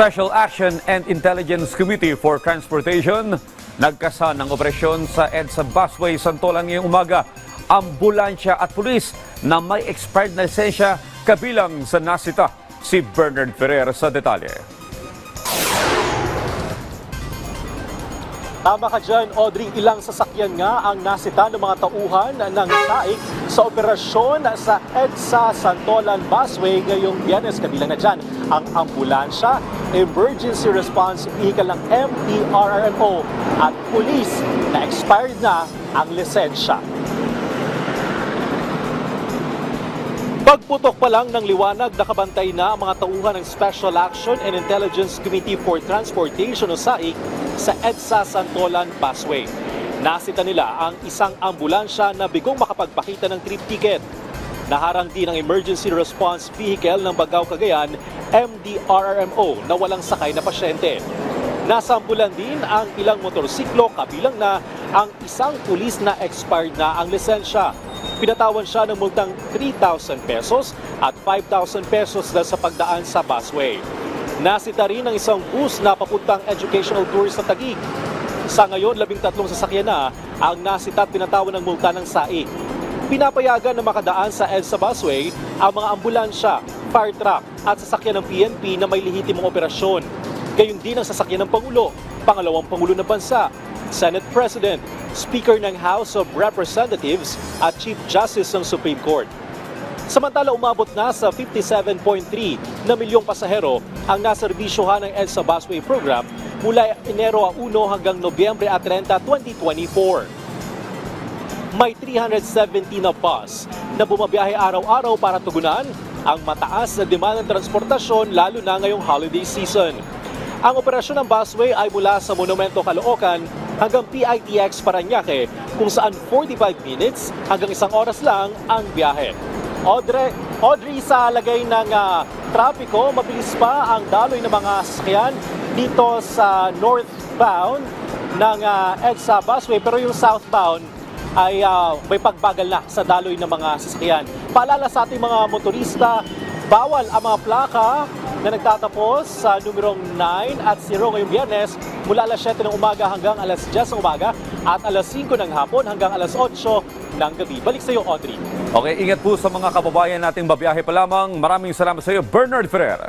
Special Action and Intelligence Committee for Transportation nagkasa ng operasyon sa EDSA Busway Santolan ngayong umaga. Ambulansya at pulis na may expired na lisensya kabilang sa nasita si Bernard Ferrer sa detalye. Tama ka dyan, Audrey. Ilang sasakyan nga ang nasita ng mga tauhan ng SAIC sa operasyon sa EDSA Santolan Busway ngayong biyernes. Kabilang na dyan ang ambulansya, emergency response vehicle ng MDRRMO at police na expired na ang lisensya. Pagputok pa lang ng liwanag, nakabantay na ang mga tauhan ng Special Action and Intelligence Committee for Transportation o SAIC sa EDSA Santolan Busway. Nasita nila ang isang ambulansya na bigong makapagpakita ng trip ticket. Naharang din ang emergency response vehicle ng Bagao Cagayan, MDRRMO, na walang sakay na pasyente. Nasampulan din ang ilang motorsiklo kabilang na ang isang pulis na expired na ang lisensya. Pinatawan siya ng multang 3,000 pesos at 5,000 pesos dahil sa pagdaan sa busway. Nasita rin ang isang bus na papuntang educational tour sa Taguig. Sa ngayon, labing tatlong sasakyan na ang nasita at pinatawan ng multa ng SAIC. Pinapayagan na makadaan sa EDSA busway ang mga ambulansya, fire truck at sasakyan ng PNP na may lehitimong operasyon. Gayon din ang sasakyan ng Pangulo, pangalawang Pangulo ng Bansa, Senate President, Speaker ng House of Representatives at Chief Justice ng Supreme Court. Samantala umabot na sa 57.3 na milyong pasahero ang naserbisyohan ng EDSA Busway Program mula Enero 1 hanggang Nobyembre 30, 2024 may 370 na bus na bumabiyahe araw-araw para tugunan ang mataas na demand ng transportasyon lalo na ngayong holiday season. Ang operasyon ng busway ay mula sa Monumento Caloocan hanggang PITX Paranaque kung saan 45 minutes hanggang isang oras lang ang biyahe. Audrey, Audrey sa lagay ng ah, trapiko, mabilis pa ang daloy ng mga sasakyan dito sa northbound ng ah, EDSA busway pero yung southbound ay ah, may pagbagal na sa daloy ng mga sasakyan. Paalala sa ating mga motorista, bawal ang mga plaka na nagtatapos sa numerong 9 at 0 ngayong biyernes mula alas 7 ng umaga hanggang alas 10 ng umaga at alas 5 ng hapon hanggang alas 8 ng gabi. Balik sa iyo, Audrey. Okay, ingat po sa mga kababayan nating babiyahe pa lamang. Maraming salamat sa iyo, Bernard Ferrer.